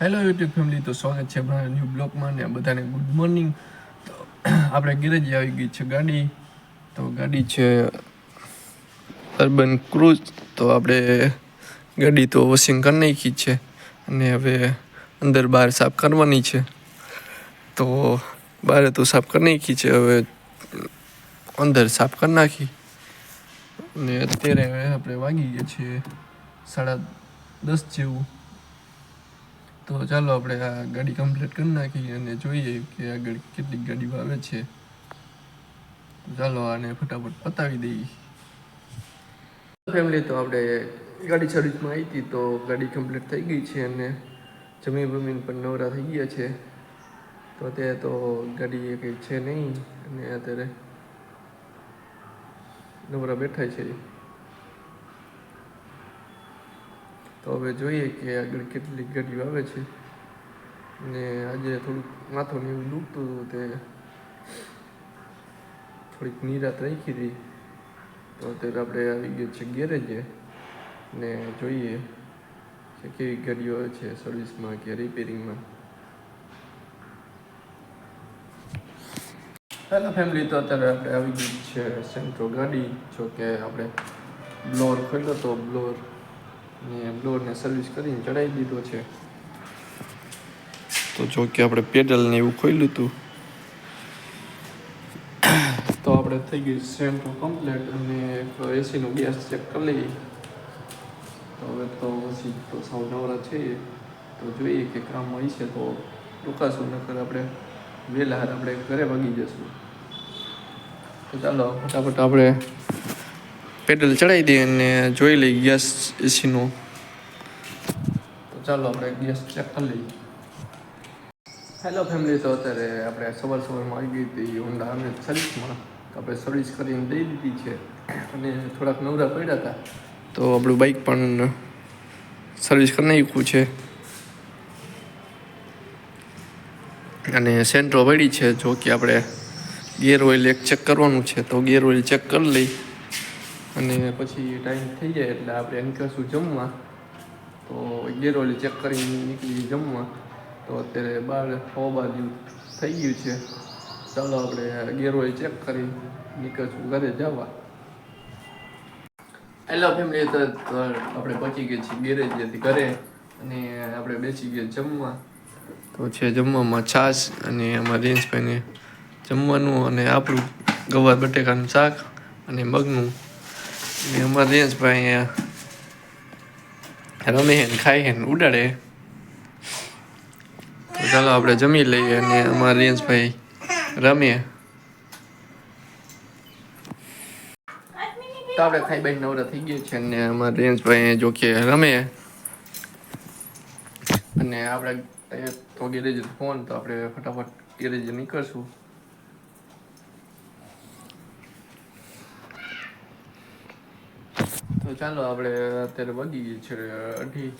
Hello YouTube family તો સ્વાગત છે આપણા ન્યૂ બ્લોગમાં ને બધાને ગુડ મોર્નિંગ તો આપણે ગેરેજ આવી ગઈ છે ગાડી. તો ગાડી છે અર્બન ક્રૂઝ. તો આપણે ગાડી તો વોશિંગ કરી નાખી છે અને હવે અંદર બહાર સાફ કરવાની છે. તો બહાર તો સાફ કરી નાખી છે, હવે અંદર સાફ કરી નાખી. અને અત્યારે આપણે વાગી ગયા છીએ સાડા દસ જેવું. તો ચાલો આપણે આ ગાડી કમ્પ્લીટ કરી નાખીએ અને જોઈએ કે આગળ કેટલી ગાડી આવે છે. ચાલો આને ફટાફટ પતાવી દઈએ. ફેમિલી તો આપણે ગાડી સર્વિસમાં આવી હતી તો ગાડી કમ્પ્લીટ થઈ ગઈ છે અને જમીન બમીન પણ નવરા થઈ ગયા છે. તો અત્યારે તો ગાડી કંઈ છે નહીં અને અત્યારે નવરા બેઠા છે. તો હવે જોઈએ કે આગળ કેટલી ગાડીઓ આવે છે. ને આજે થોડુંક માથું એવું દુખતું હતું તે થોડીક નિરાત રાખી હતી. તો અત્યારે આપણે આવી ગયા છે ગેરેજે. ને જોઈએ કે કેવી ગાડીઓ આવે છે સર્વિસમાં કે રિપેરિંગમાં. હેલો ફેમિલી, તો અત્યારે આપણે આવી ગઈ છે સેન્ટ્રો ગાડી. જો કે આપણે બ્લોર ખોલ્યો તો બ્લોર ને બ્લોરને સર્વિસ કરીને ચડાવી દીધો છે. તો જો કે આપણે પેડલ ને એવું ખોલ્યું હતું તો આપણે થઈ ગયું સેન્ટ્રો કમ્પ્લેટ અને એક એસીનો ગેસ ચેક કરી લઈએ. તો હવે તો પછી તો સાવ નવરા છે. તો જોઈએ કે કામ હોય છે તો રોકાશું નકર આપણે વહેલા આપણે ઘરે ભાગી જશું. તો ચાલો ફટાફટ આપણે પેડલ ચડાવી દઈએ અને જોઈ લઈએ ગેસ એસીનો. તો ચાલો આપણે ગેસ ચેક કરી લઈએ. હેલો ફેમિલી તો અત્યારે આપણે સવાર સવારમાં આવી ગઈ હતી. હોન્ડા અમે સર્વિસમાં આપણે સર્વિસ કરીને દઈ દીધી છે. અને થોડાક નવરા પડ્યા હતા. તો આપણું બાઇક પણ સર્વિસ કરી નાખ્યું છે. અને સેન્ટ્રો પડી છે. જો કે આપણે ગેર ઓઇલ એક ચેક કરવાનું છે. તો ગેર ઓઇલ ચેક કરી લઈ અને પછી ટાઈમ થઈ જાય એટલે આપણે નીકળશું જમવા. તો અગિયાર ઓલી ચેક કરીને નીકળી જમવા. તો અત્યારે બાર છ બાજુ થઈ ગયું છે. ચાલો આપણે અગિયાર ઓલી ચેક કરી નીકળશું ઘરે જવા. હેલો ફેમિલી તો આપણે પહોંચી ગયા છીએ ગેરેજેથી ઘરે અને આપણે બેસી ગયા જમવા. તો છે જમવામાં છાશ અને અમારા રેન્જભાઈને જમવાનું અને આપણું ગવાર બટેકાનું શાક અને મગનું. અમારા રેન્જભાઈ અહીંયા રમે હે હે ને ઉડાડે. ચાલો આપણે જમી લઈએ અને અમારા રેન્જભાઈ રમે. તો ખાઈ બાઈ નવરા થઈ ગયા છે અને અમારા રેન્જભાઈ જો કે રમે. અને આપણે તો ગેરેજ ફોન, તો આપણે ફટાફટ ગેરેજ નીકળશું. તો ચાલો આપણે અત્યારે વાગી ગઈ છે અઢી.